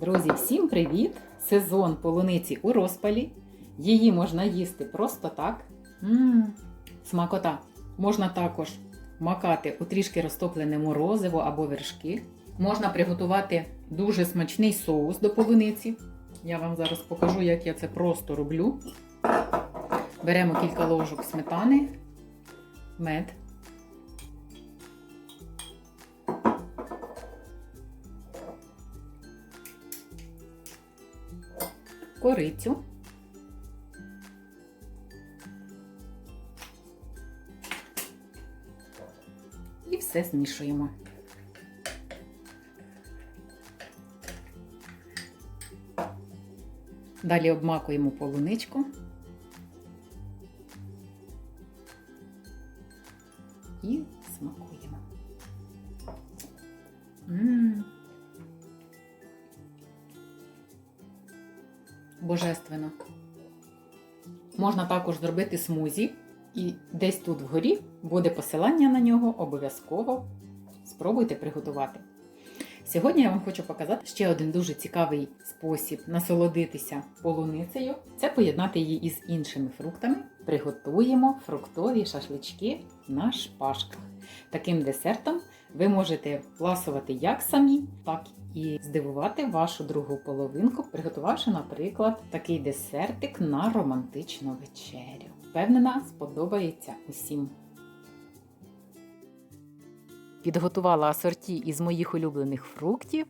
Друзі, всім привіт! Сезон полуниці у розпалі. Її можна їсти просто так. Мм, смакота. Можна також макати у трішки розтоплене морозиво або вершки. Можна приготувати дуже смачний соус до полуниці. Я вам зараз покажу, як я це просто роблю. Беремо кілька ложок сметани, мед. Корицю. І все змішуємо. Далі обмакуємо полуничку. І смакуємо. М. Божественно. Можна також зробити смузі, і десь тут вгорі буде посилання на нього, обов'язково спробуйте приготувати. Сьогодні я вам хочу показати ще один дуже цікавий спосіб насолодитися полуницею це поєднати її із іншими фруктами. Приготуємо фруктові шашлички на шпажках. Таким десертом ви можете ласувати як самі, так і здивувати вашу другу половинку, приготувавши, наприклад, такий десертик на романтичну вечерю. Впевнена, сподобається усім. Підготувала асорті із моїх улюблених фруктів.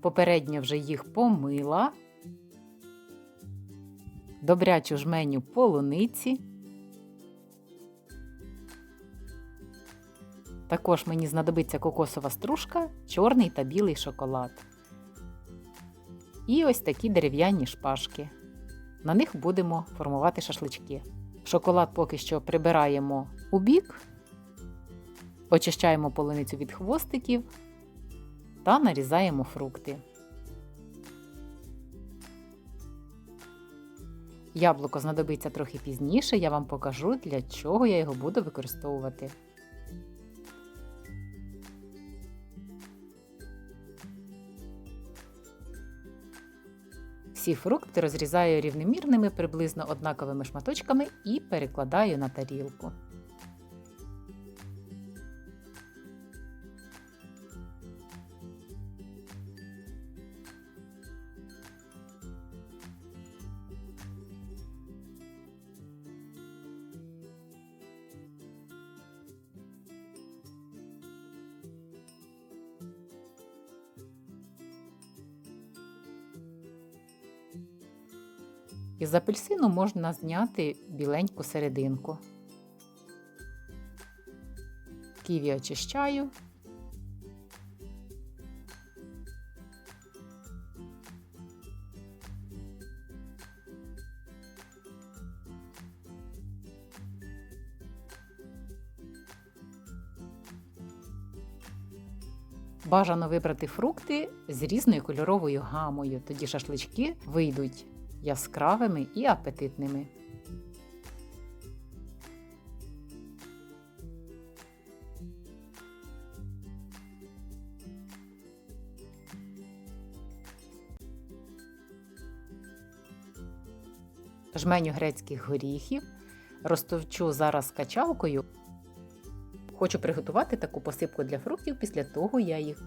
Попередньо вже їх помила. Добрячу жменю полуниці. Також мені знадобиться кокосова стружка, чорний та білий шоколад. І ось такі дерев'яні шпажки. На них будемо формувати шашлички. Шоколад поки що прибираємо у бік, очищаємо полуницю від хвостиків та нарізаємо фрукти. Яблуко знадобиться трохи пізніше, я вам покажу, для чого я його буду використовувати. Всі фрукти розрізаю рівномірними приблизно однаковими шматочками і перекладаю на тарілку. Із апельсину можна зняти біленьку серединку. Ківі очищаю. Бажано вибрати фрукти з різною кольоровою гамою, тоді шашлички вийдуть яскравими і апетитними. Жменю грецьких горіхів розтовчу зараз качалкою. Хочу приготувати таку посипку для фруктів після того,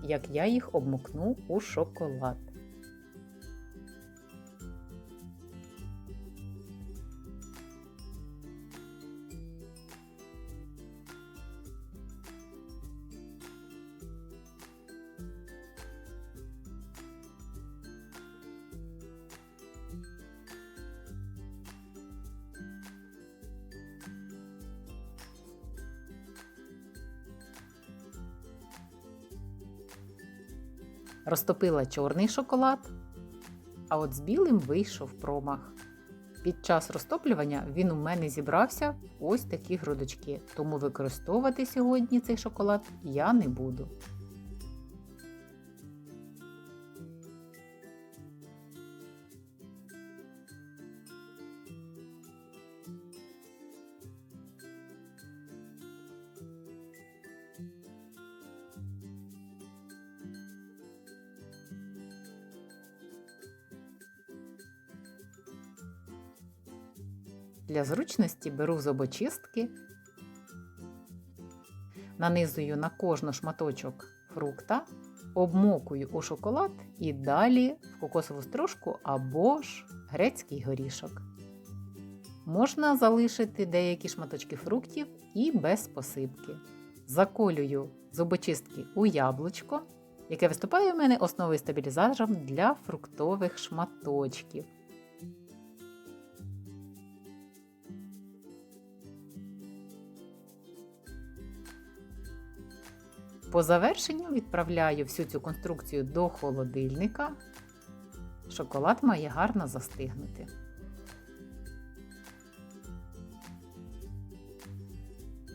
як я їх обмокну у шоколад. Розтопила чорний шоколад, а от з білим вийшов промах. Під час розтоплювання він у мене зібрався ось такі грудочки, тому використовувати сьогодні цей шоколад я не буду. Для зручності беру зубочистки, нанизую на кожну шматочок фрукта, обмокую у шоколад і далі в кокосову стружку або ж грецький горішок. Можна залишити деякі шматочки фруктів і без посипки. Заколюю зубочистки у яблучко, яке виступає у мене основою стабілізатором для фруктових шматочків. По завершенню відправляю всю цю конструкцію до холодильника. Шоколад має гарно застигнути.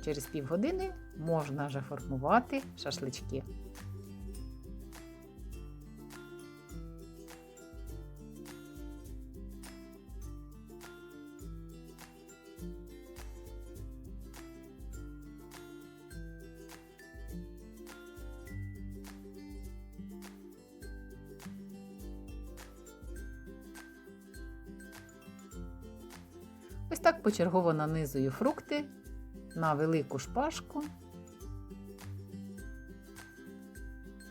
Через півгодини можна вже формувати шашлички. Так почергово нанизую фрукти на велику шпажку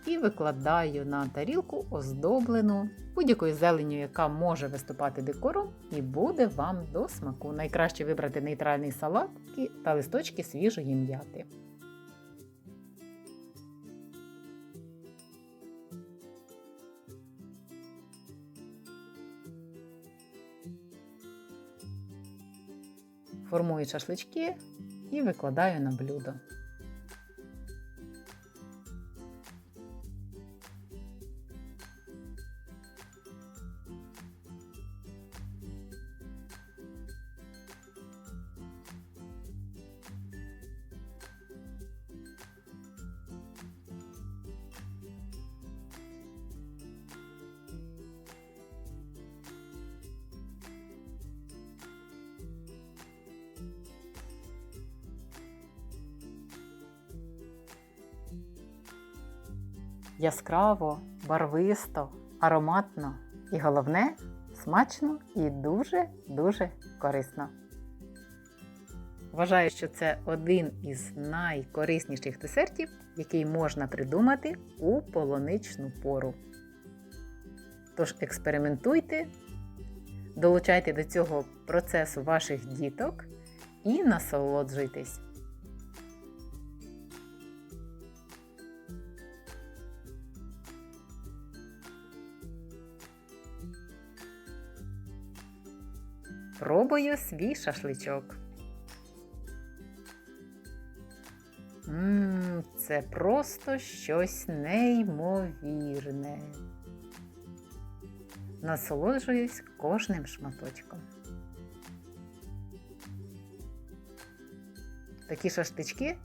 і викладаю на тарілку оздоблену будь-якою зеленню, яка може виступати декором, і буде вам до смаку. Найкраще вибрати нейтральний салат та листочки свіжої м'яти. Формую шашлички і викладаю на блюдо. Яскраво, барвисто, ароматно і головне смачно і дуже-дуже корисно. Вважаю, що це один із найкорисніших десертів, який можна придумати у полуничну пору. Тож експериментуйте, долучайте до цього процесу ваших діток і насолоджуйтесь. Пробую свій шашличок. Ммм, це просто щось неймовірне. Насолоджуюсь кожним шматочком. Такі шашлички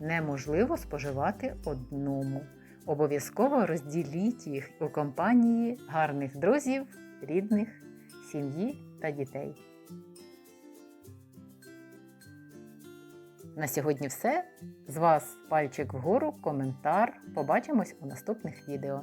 неможливо споживати одному. Обов'язково розділіть їх у компанії гарних друзів, рідних, сім'ї та дітей. На сьогодні все. З вас пальчик вгору, коментар. Побачимось у наступних відео.